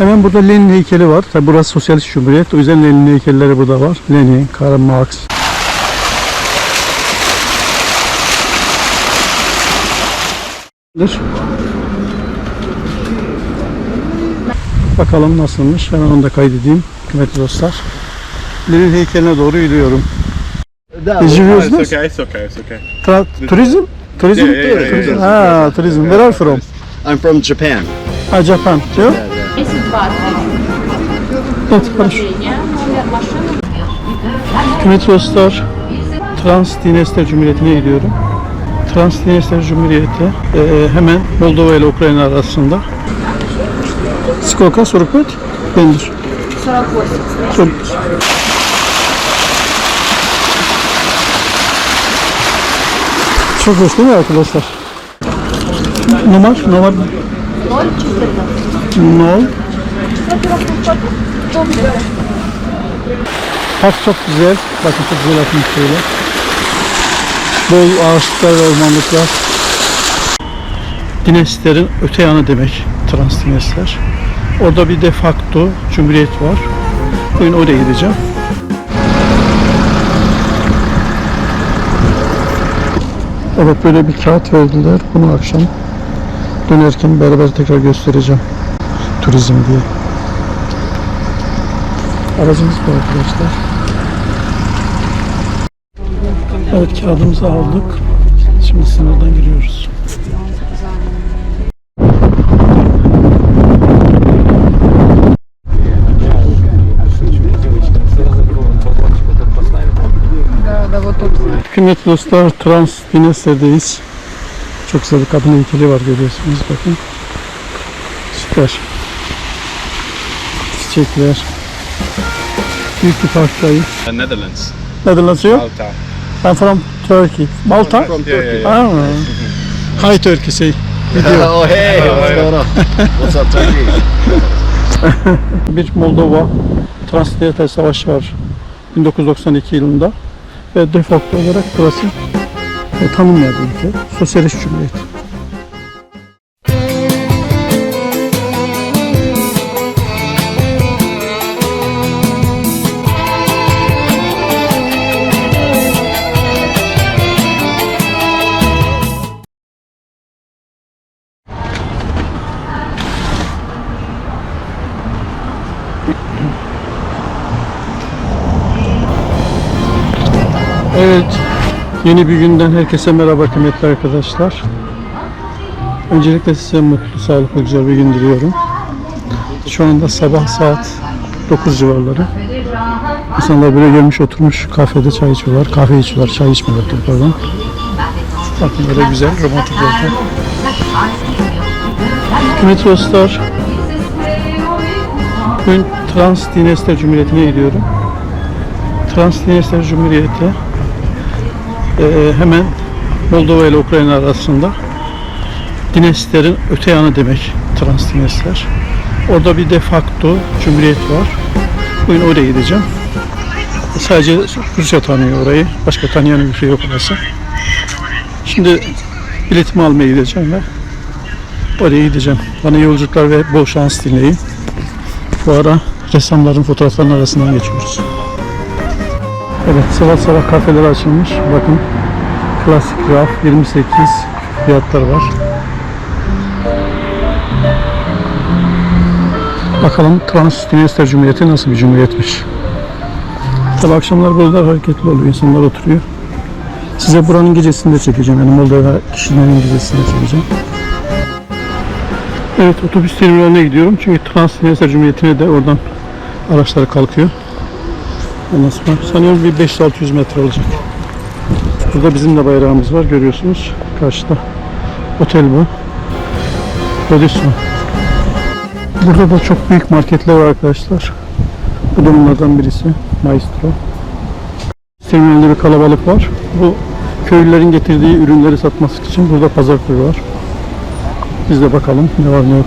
Hemen burada Lenin heykeli var. Tabi burası Sosyalist Cumhuriyet. O yüzden Lenin heykelleri burada var. Lenin, Karl Marx. Bakalım nasılmış. Hemen onu da kaydedeyim. Kıymetli dostlar. Lenin heykeline doğru yürüyorum. Did you use this? okay, it's okay, it's okay. Tra- tourism? Tourism? Yeah, yeah, yeah, yeah, Ah, tourism. Where are you from? I'm from Japan. Ah, Japan. You? 10 20 Evet, хорошо. номер машины. Kıymetli dostlar, Transdinester Cumhuriyeti'ne gidiyorum. Transdinester Cumhuriyeti e, hemen Moldova ile Ukrayna arasında. Сколько? 45? Bendir. 48. 40. Çok hoş değil mi arkadaşlar? Numar, numar 0 14. nol. Park çok güzel. Bakın çok güzel yapmış şöyle. Bol ağaçlıklar ve ormanlıklar. Dineslerin öte yanı demek Transdinesler. Orada bir de facto cumhuriyet var. Bugün oraya gideceğim. Evet böyle bir kağıt verdiler. Bunu akşam dönerken beraber tekrar göstereceğim. Turizm diye. Aracımız bu arkadaşlar. Evet kağıdımızı aldık. Şimdi sınırdan giriyoruz. Kıymetli dostlar Trans Dinester'deyiz. Çok güzel bir kadın heykeli var görüyorsunuz bakın. Süper. Çiçekler. Büyük bir parktayız. Uh, Netherlands. Netherlands you? Malta. I'm from Turkey. Malta? From Yeah, Turkey. yeah, Ah. Hi Turkey say. Video. oh, hey, what's going on? What's up, Turkey? Bir Moldova Transnistria Savaşı var 1992 yılında ve de facto olarak burası e, tanınmayan bir ülke. Sosyalist Cumhuriyet. Evet, yeni bir günden herkese merhaba kıymetli arkadaşlar. Öncelikle size mutlu, sağlıklı, güzel bir gün diliyorum. Şu anda sabah saat 9 civarları. İnsanlar böyle gelmiş oturmuş kafede çay içiyorlar, kahve içiyorlar, çay içmiyorlar pardon. Bakın böyle güzel, romantik bir ortam. Kıymetli dostlar, bugün Transdinester Cumhuriyeti'ne gidiyorum. Transdinester Cumhuriyeti e, hemen Moldova ile Ukrayna arasında Dineslerin öte yanı demek Transdinesler. Orada bir de facto cumhuriyet var. Bugün oraya gideceğim. Sadece Rusya tanıyor orayı. Başka tanıyan bir şey yok orası. Şimdi biletimi almaya gideceğim ve oraya gideceğim. Bana yolculuklar ve bol şans dileyin. Bu ara ressamların fotoğraflarının arasından geçiyoruz. Evet sabah sabah kafeler açılmış. Bakın klasik raf 28 fiyatlar var. Bakalım Transdinester Cumhuriyeti nasıl bir cumhuriyetmiş. Tabi akşamlar burada hareketli oluyor. insanlar oturuyor. Size buranın gecesini de çekeceğim. Yani Moldova kişilerin gecesini de çekeceğim. Evet otobüs terminaline gidiyorum. Çünkü Transdinester Cumhuriyeti'ne de oradan araçlar kalkıyor. Ondan sonra sanıyorum bir 500-600 metre olacak. Burada bizim de bayrağımız var görüyorsunuz. Karşıda otel bu. Radisson. Burada da çok büyük marketler var arkadaşlar. Bu da onlardan birisi. Maestro. Terminalde bir kalabalık var. Bu köylülerin getirdiği ürünleri satması için burada pazar kuru var. Biz de bakalım ne var ne yok.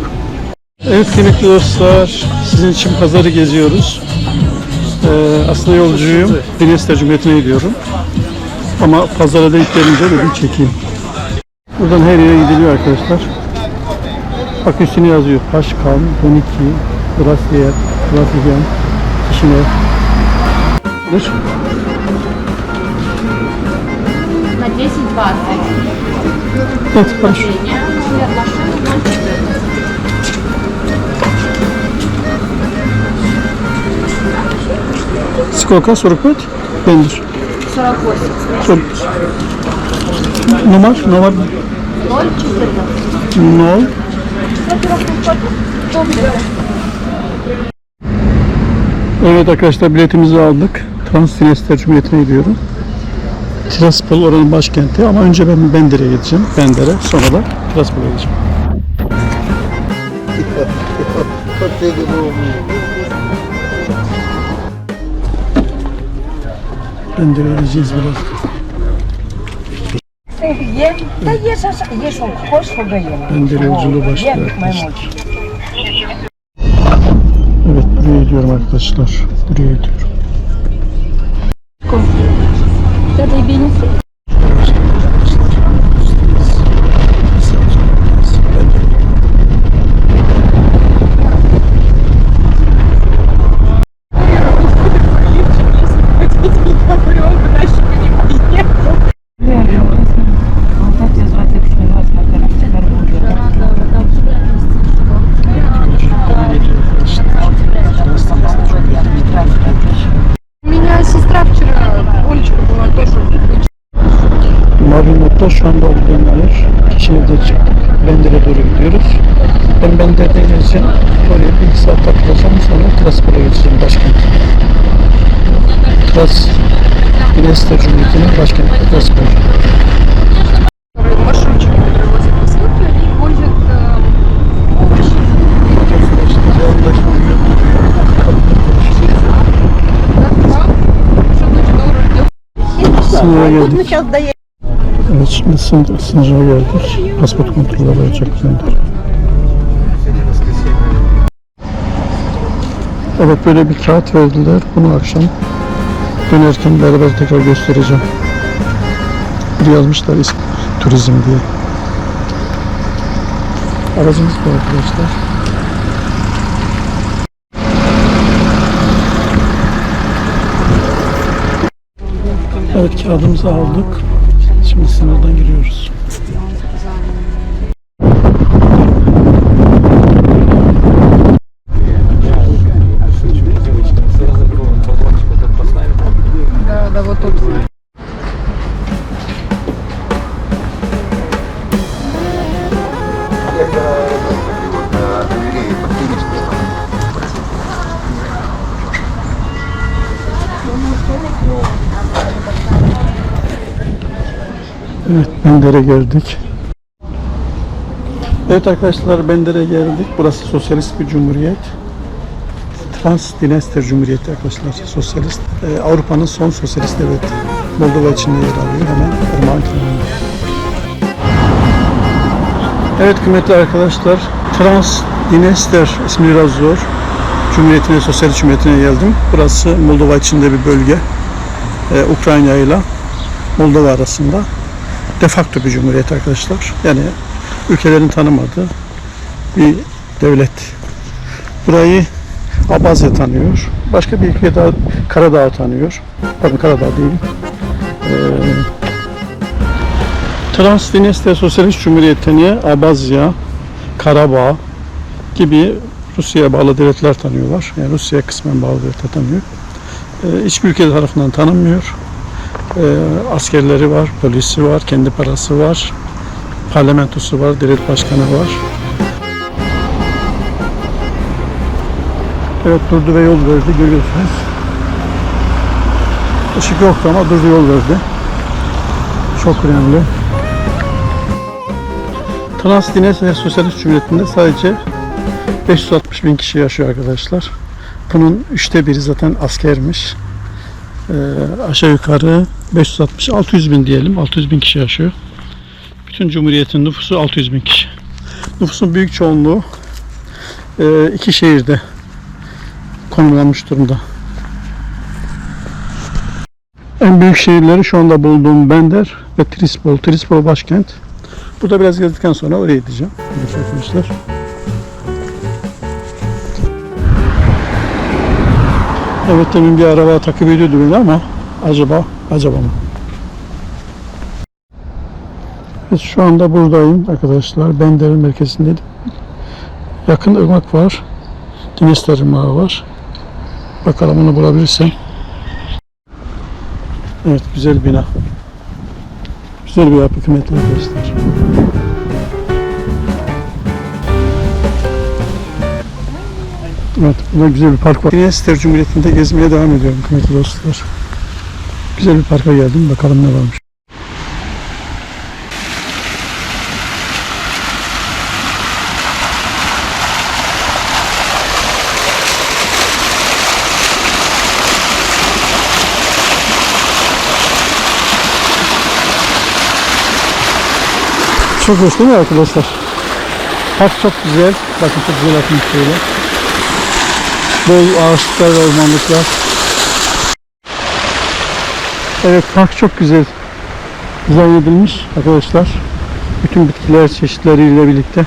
Evet kıymetli dostlar, sizin için pazarı geziyoruz. Ee, aslında yolcuyum. Dinesler Cumhuriyeti'ne gidiyorum. Ama pazara denk gelince dedim çekeyim. Buradan her yere gidiliyor arkadaşlar. Bak üstüne yazıyor. Paşkan 12 Brasilia, Brasilia, Kişinev. Dur. На 10-20. Evet, хорошо. Сколько? 45? Бендер. 48. 40. Номер, номер 014. 0. Evet arkadaşlar biletimizi aldık. Transdinester Cumhuriyeti'ne gidiyorum. Tiraspol oranın başkenti ama önce ben Bender'e gideceğim. Bender'e sonra da Tiraspol'a gideceğim. Ben de öleceğiz biraz. Yem, yesen, hoş burada yem. Ben de yolculuğu başlıyor. Evet, buraya gidiyorum arkadaşlar. Buraya gidiyorum. Dedi benim Mavi nokta şu anda olduğum yer. Kişinev'de çıktık. Bender'e doğru gidiyoruz. Ben Bender'de geleceğim. Oraya bir iki saat takılacağım. Sonra Traspor'a geçeceğim başkent. Tras, Dinester Cumhuriyeti'nin başkenti Traspor. Маршрутчик, который Evet şimdi sınır, sınıra geldik. Pasport kontrolü olacak Bender. Evet böyle bir kağıt verdiler. Bunu akşam dönerken beraber tekrar göstereceğim. Bir yazmışlar ismi turizm diye. Aracımız bu arkadaşlar. Evet kağıdımızı aldık. Şimdi sınırdan giriyoruz. Evet Bender'e geldik. Evet arkadaşlar Bender'e geldik. Burası sosyalist bir cumhuriyet. Transdinester Cumhuriyeti arkadaşlar. Sosyalist. Ee, Avrupa'nın son sosyalist devleti. Moldova içinde yer alıyor. Hemen Irmak'ın kenarında. Evet kıymetli arkadaşlar. Transdinester ismi biraz zor. Cumhuriyetine, Sosyalist Cumhuriyeti'ne geldim. Burası Moldova içinde bir bölge. Ee, Ukrayna ile Moldova arasında de facto bir cumhuriyet arkadaşlar. Yani ülkelerin tanımadığı bir devlet. Burayı Abazya tanıyor. Başka bir ülke daha Karadağ tanıyor. Pardon Karadağ değil. Ee, Transdinester Sosyalist Cumhuriyeti'ni Abazya, Karabağ gibi Rusya'ya bağlı devletler tanıyorlar. Yani Rusya'ya kısmen bağlı devletler tanıyor. Ee, hiçbir ülke tarafından tanınmıyor. Ee, askerleri var, polisi var, kendi parası var, parlamentosu var, devlet başkanı var. Evet durdu ve yol verdi görüyorsunuz. Işık yoktu ama durdu yol verdi. Çok önemli. Transdinester Sosyalist Cumhuriyeti'nde sadece 560 bin kişi yaşıyor arkadaşlar. Bunun üçte biri zaten askermiş. Ee, aşağı yukarı 560 600 bin diyelim 600 bin kişi yaşıyor. Bütün Cumhuriyet'in nüfusu 600 bin kişi. Nüfusun büyük çoğunluğu e, iki şehirde konumlanmış durumda. En büyük şehirleri şu anda bulduğum Bender ve Trispol. Trispol başkent. Burada biraz gezdikten sonra oraya gideceğim. Arkadaşlar. Evet demin bir araba takip ediyordu beni ama acaba acaba mı? Evet, şu anda buradayım arkadaşlar. Bender'in merkezindeyim. Yakın ırmak var. Dinesler ırmağı var. Bakalım onu bulabilirsem. Evet güzel bina. Güzel bir yapı kıymetli arkadaşlar. Evet, burada güzel bir park var. Yine Ester Cumhuriyeti'nde gezmeye devam ediyorum kıymetli dostlar. Güzel bir parka geldim. Bakalım ne varmış. Çok hoş değil mi arkadaşlar? Park çok güzel. Bakın çok güzel yapmış şöyle. Bol ağaçlıklar ve ormanlıklar. Evet park çok güzel dizayn edilmiş arkadaşlar. Bütün bitkiler çeşitleriyle birlikte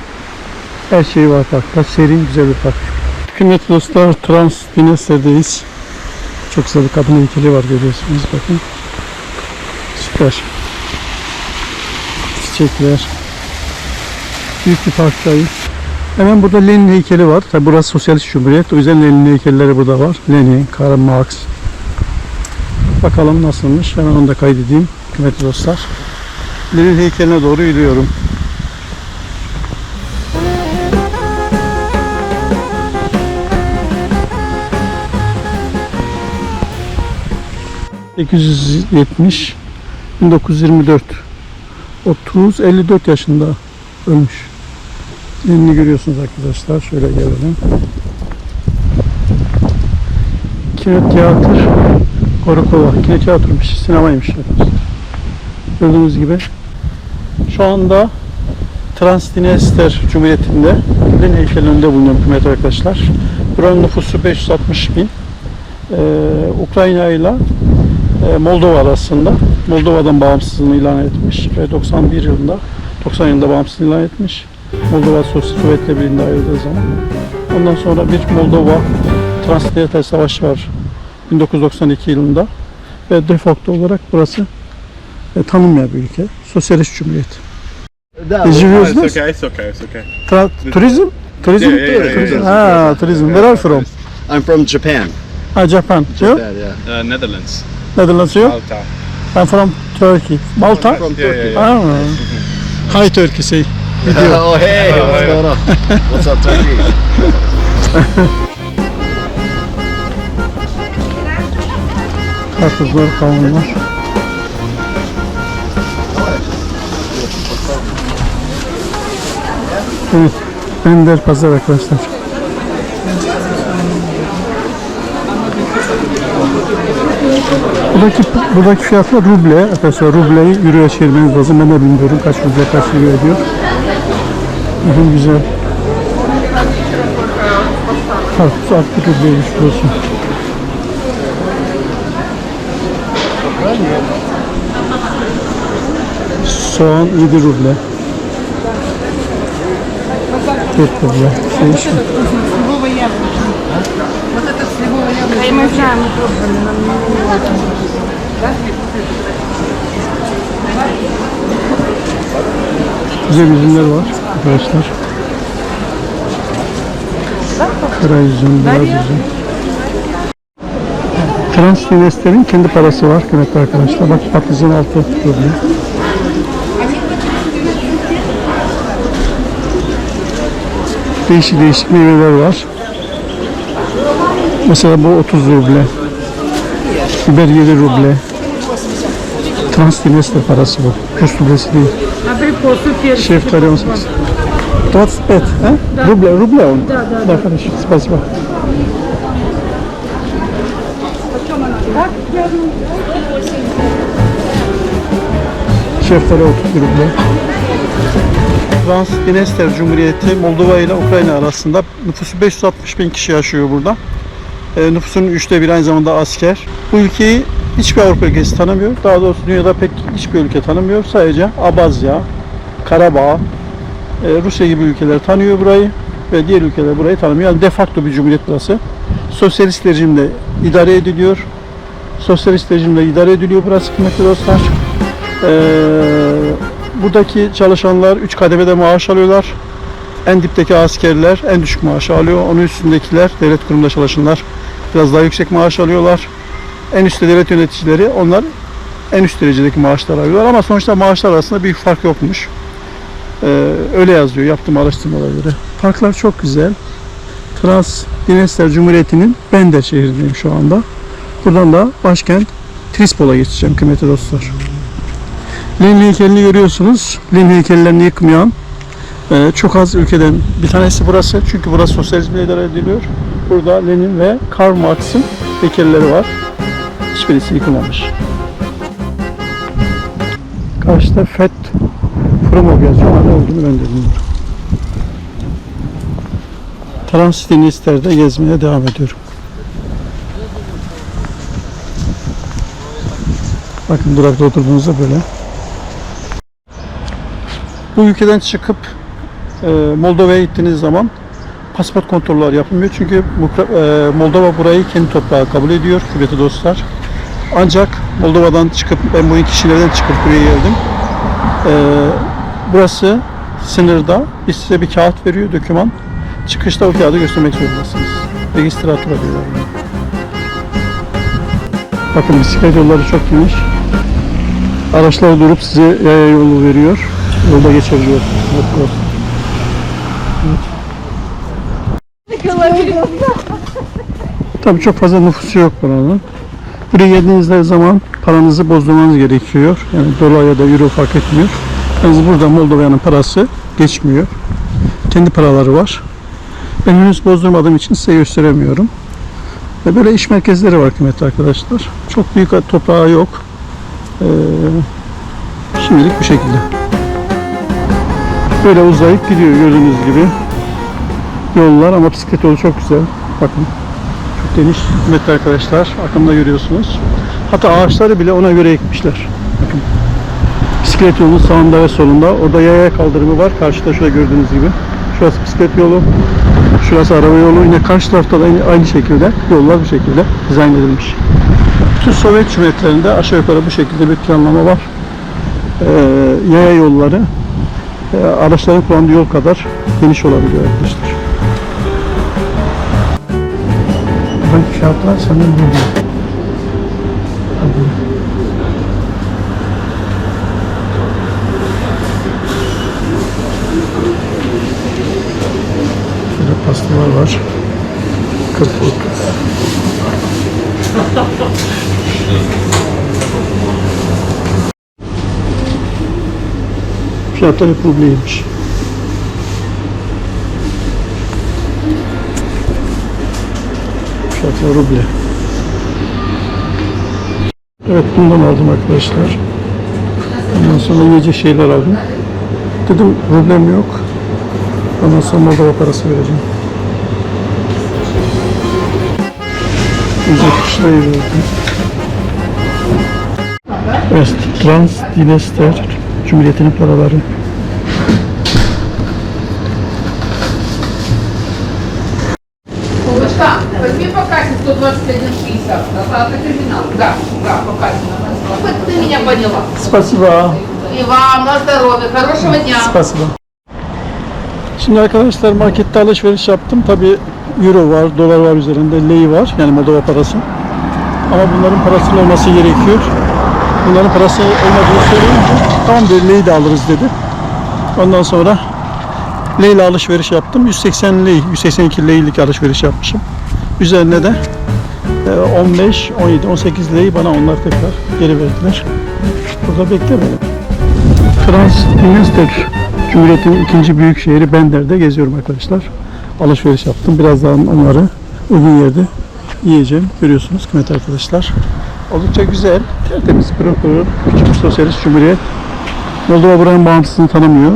her şey var parkta. Serin güzel bir park. Kıymetli dostlar Trans Dineser'deyiz. Çok güzel bir kadın heykeli var görüyorsunuz bakın. Süper. Çiçekler. Büyük bir parktayız. Hemen burada Lenin heykeli var. Tabi burası Sosyalist Cumhuriyet. O yüzden Lenin heykelleri burada var. Lenin, Karl Marx. Bakalım nasılmış. Hemen onu da kaydedeyim. Kıymetli dostlar. Lenin heykeline doğru yürüyorum. ...870... ...1924... ...30... ...54 yaşında ölmüş. Lenin'i görüyorsunuz arkadaşlar. Şöyle gelelim. Kinotiyatr Korokova. Kinotiyatırmış. Sinemaymış arkadaşlar. Gördüğünüz gibi. Şu anda Transdniester Cumhuriyeti'nde Lenin heykelinin önünde bulunuyorum kıymetli arkadaşlar. Buranın nüfusu 560 bin. Ee, Ukrayna ile e, Moldova arasında Moldova'dan bağımsızlığını ilan etmiş ve 91 yılında 90 yılında bağımsızlığını ilan etmiş. Moldova Sovyetler Birliği'nde ayrıldığı zaman. Ondan sonra bir Moldova Transnistria Savaşı var 1992 yılında ve de olarak burası e, tanınmayan bir ülke. Sosyalist Cumhuriyet. Did you use this? It's okay, it's okay, it's okay. Tra tourism? Tourism? Ah, tourism. Where are you from? I'm from Japan. Ah, Japan. Japan, yeah? yeah. Uh, Netherlands. Netherlands, you? Malta. I'm from Turkey. Malta? From Turkey. Yeah, yeah, yeah. Ah. Hi, Turkey, say. oh, hey, what's going on? What's up, Turkey? Karpuzlar, kavunlar. Evet. Bender pazar arkadaşlar. Buradaki, buradaki fiyatlar ruble. Arkadaşlar rubleyi euroya çevirmeniz lazım. Ben de bilmiyorum kaç ruble kaç euro ediyor. Bakın güzel. Karpuz 60 rubleymiş burası. Soğan 7 ruble. 4 ruble. Değişik. Güzel üzümler var arkadaşlar. Kara üzüm, beyaz üzüm. Transdinester'in kendi parası var kıymetli arkadaşlar. Bak patlıcan altı ruble. Değişik değişik meyveler var. Mesela bu 30 ruble. Biber 7 ruble. Transdinester parası bu. Rus rublesi değil. Şeftali 18. 25, ha? Ruble, ruble он. Да, да, да. хорошо, спасибо. Şeftali 30 ruble. Transdniester Cumhuriyeti Moldova ile Ukrayna arasında nüfusu 560 bin kişi yaşıyor burada. E, nüfusunun üçte bir aynı zamanda asker. Bu ülkeyi hiçbir Avrupa ülkesi tanımıyor. Daha doğrusu dünyada pek hiçbir ülke tanımıyor. Sadece Abazya, Karabağ, e, Rusya gibi ülkeler tanıyor burayı ve diğer ülkeler burayı tanımıyor. Yani de facto bir cumhuriyet burası. Sosyalist rejimle idare ediliyor. Sosyalist rejimle idare ediliyor burası kıymetli dostlar. Ee, buradaki çalışanlar 3 kademede maaş alıyorlar. En dipteki askerler en düşük maaşı alıyor. Onun üstündekiler devlet kurumunda çalışanlar biraz daha yüksek maaş alıyorlar. En üstte devlet yöneticileri onlar en üst derecedeki maaşlar alıyorlar ama sonuçta maaşlar arasında büyük fark yokmuş. Ee, öyle yazıyor yaptığım araştırmalara göre. Parklar çok güzel. Trans Dinester Cumhuriyeti'nin Bender şehrindeyim şu anda. Buradan da başkent Trispol'a geçeceğim kıymetli dostlar. Lenin heykelini görüyorsunuz. Lenin heykellerini yıkmayan e, çok az ülkeden bir tanesi burası. Çünkü burası sosyalizmle idare ediliyor. Burada Lenin ve Karl Marx'ın heykelleri var. Hiçbirisi yıkılmamış. Karşıda FET Promov yazıyor ama ne olduğunu ben de bilmiyorum. Transdinister'de gezmeye devam ediyorum. Bakın durakta oturduğunuzda böyle. Bu ülkeden çıkıp e, Moldova'ya gittiğiniz zaman pasaport kontrolleri yapılmıyor. Çünkü e, Moldova burayı kendi toprağı kabul ediyor kıymetli dostlar. Ancak Moldova'dan çıkıp ben bu kişilerden çıkıp buraya geldim. E, burası sınırda biz size bir kağıt veriyor, doküman. Çıkışta o kağıdı göstermek zorundasınız. Registratura diyorlar. Bakın bisiklet yolları çok geniş. Araçlar durup size yaya yolu veriyor. Yolda geçebiliyorsunuz. Evet, evet. Tabii çok fazla nüfusu yok buranın. Buraya geldiğinizde zaman paranızı bozdurmanız gerekiyor. Yani dolar ya da euro fark etmiyor. Yalnız burada Moldova'nın parası geçmiyor. Kendi paraları var. Ben henüz bozdurmadığım için size gösteremiyorum. Ve böyle iş merkezleri var kıymetli arkadaşlar. Çok büyük toprağı yok. Ee, şimdilik bu şekilde. Böyle uzayıp gidiyor gördüğünüz gibi. Yollar ama bisiklet yolu çok güzel. Bakın. Çok geniş kıymetli arkadaşlar. Arkamda görüyorsunuz. Hatta ağaçları bile ona göre ekmişler. Bakın. Bisiklet yolunun sağında ve solunda. Orada yaya kaldırımı var. Karşıda şurada gördüğünüz gibi. Şurası bisiklet yolu. Şurası araba yolu. Yine karşı tarafta da aynı, şekilde yollar bu şekilde dizayn edilmiş. Tüm Sovyet Cumhuriyetlerinde aşağı yukarı bu şekilde bir planlama var. Ee, yaya yolları e, araçların kullandığı yol kadar geniş olabiliyor arkadaşlar. Bak fiyatlar sanırım burada. Pastalar var. 40 Fiyatlar hep rubleymiş. Ruble. Evet bundan aldım arkadaşlar. Ondan sonra yiyecek şeyler aldım. Dedim rublem yok. Ondan sonra Moldova parası vereceğim. Yiyecek kişileri verdim. Evet, Trans Dinester Cumhuriyeti'nin paraları. Булочка, возьми по кассе 121,60. Остаток оригинал. Да, да, по кассе. Вот ты меня поняла. Спасибо. И вам на здоровье. Хорошего дня. Spasiba. Şimdi arkadaşlar markette alışveriş yaptım. Tabi euro var, dolar var üzerinde, lei var. Yani Moldova parası. Ama bunların parasının olması gerekiyor. Bunların parası olmadığını söyleyince tamam dedi lei de alırız dedi. Ondan sonra lei ile alışveriş yaptım. 180 lei, 182 leilik alışveriş yapmışım. Üzerine de e, 15, 17, 18 lei bana onlar tekrar geri verdiler. Burada beklemedim. Transdniester Cumhuriyeti'nin ikinci büyük şehri Bender'de geziyorum arkadaşlar. Alışveriş yaptım. Birazdan onları uygun yerde yiyeceğim. Görüyorsunuz kıymetli arkadaşlar. Oldukça güzel, tertemiz, pırıl pırıl, küçük bir sosyalist cumhuriyet. Moldova buranın bağımsızlığını tanımıyor.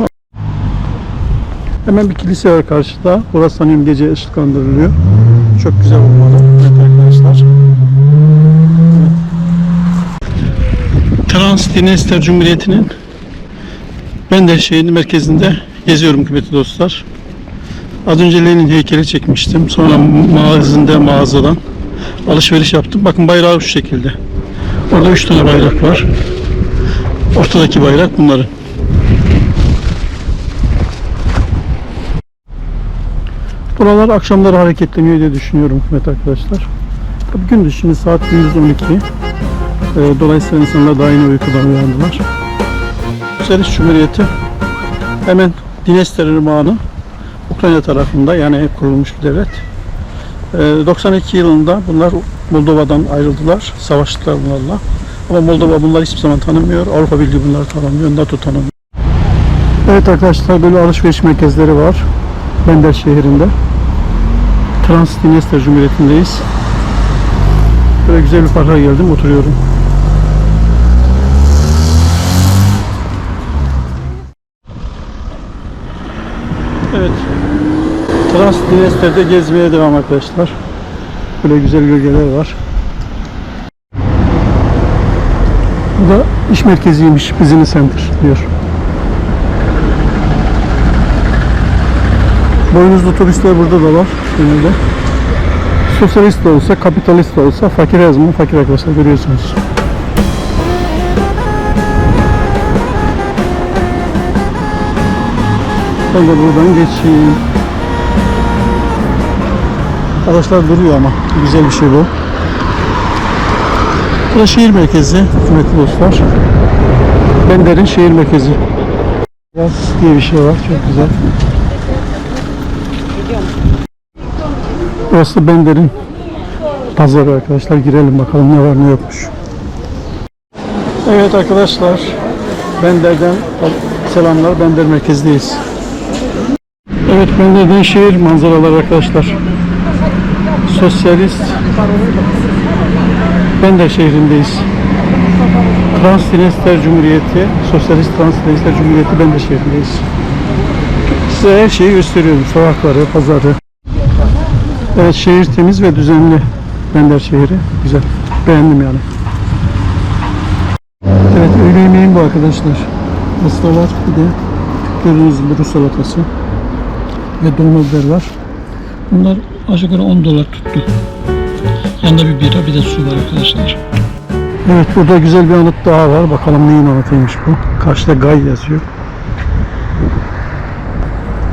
Hemen bir kilise var karşıda. Burası sanıyorum gece ışıklandırılıyor. Çok güzel olmalı kıymetli arkadaşlar. Transdniester Cumhuriyeti'nin Bender şehrinin merkezinde geziyorum kıymetli dostlar. Az önce Lenin heykeli çekmiştim. Sonra mağazında mağazadan alışveriş yaptım. Bakın bayrağı şu şekilde. Orada üç tane bayrak var. Ortadaki bayrak bunların. Buralar akşamları hareketleniyor diye düşünüyorum Hikmet arkadaşlar. Tabii gündüz şimdi saat 112. Ee, dolayısıyla insanlar daha yeni uykudan uyandılar. Sosyalist Cumhuriyeti hemen Dinester Irmağı'nın Ukrayna tarafında yani kurulmuş bir devlet. Ee, 92 yılında bunlar Moldova'dan ayrıldılar. Savaştılar bunlarla. Ama Moldova bunları hiçbir zaman tanımıyor. Avrupa Birliği bunları tanımıyor. NATO tanımıyor. Evet arkadaşlar böyle alışveriş merkezleri var. Bender şehrinde. Transdinester Cumhuriyeti'ndeyiz. Böyle güzel bir parka geldim. Oturuyorum. Evet. Transdinester'de gezmeye devam arkadaşlar. Böyle güzel gölgeler var. Bu da iş merkeziymiş. Business Center diyor. Boynuzlu turistler burada da var. Genelde. Sosyalist de olsa, kapitalist de olsa fakir zaman fakir arkadaşlar görüyorsunuz. Ben de buradan geçeyim. Arkadaşlar duruyor ama. Güzel bir şey bu. Burası şehir merkezi. Kıymetli dostlar. Bender'in şehir merkezi. Biraz diye bir şey var. Çok güzel. Burası Bender'in pazarı arkadaşlar. Girelim bakalım ne var ne yokmuş. Evet arkadaşlar. Bender'den selamlar. Bender merkezdeyiz. Evet Bender'den şehir manzaraları arkadaşlar. Sosyalist Bender şehrindeyiz. Transdinester Cumhuriyeti, Sosyalist Transdinester Cumhuriyeti Bender şehrindeyiz. Size her şeyi gösteriyorum. Sokakları, pazarı. Evet şehir temiz ve düzenli. Bender şehri. Güzel. Beğendim yani. Evet öğle yemeğim bu arkadaşlar. Pasta var. Bir de gördüğünüz gibi Rus salatası. Ve dolma var. Bunlar aşağı yukarı 10 dolar tuttu. Yanında bir bira bir de su var arkadaşlar. Evet burada güzel bir anıt daha var. Bakalım neyin anıtıymış bu. Karşıda Gay yazıyor.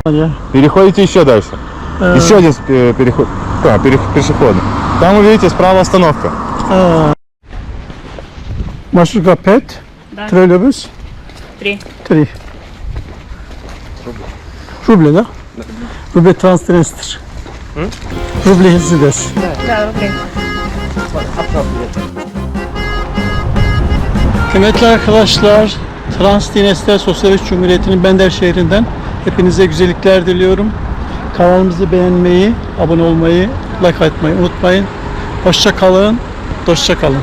Hadi. Переходите еще дальше. Еще один э, переход. А, пере- пешеходный. Там увидите справа остановка. Маршрутка 5. Троллейбус. Три. Три. Рубль, да? Рубль Hmm? Problem is this. Yeah, okay. Kıymetli arkadaşlar, Transdinestel Sosyalist Cumhuriyeti'nin Bender şehrinden hepinize güzellikler diliyorum. Kanalımızı beğenmeyi, abone olmayı, like atmayı unutmayın. Hoşça kalın, dostça kalın.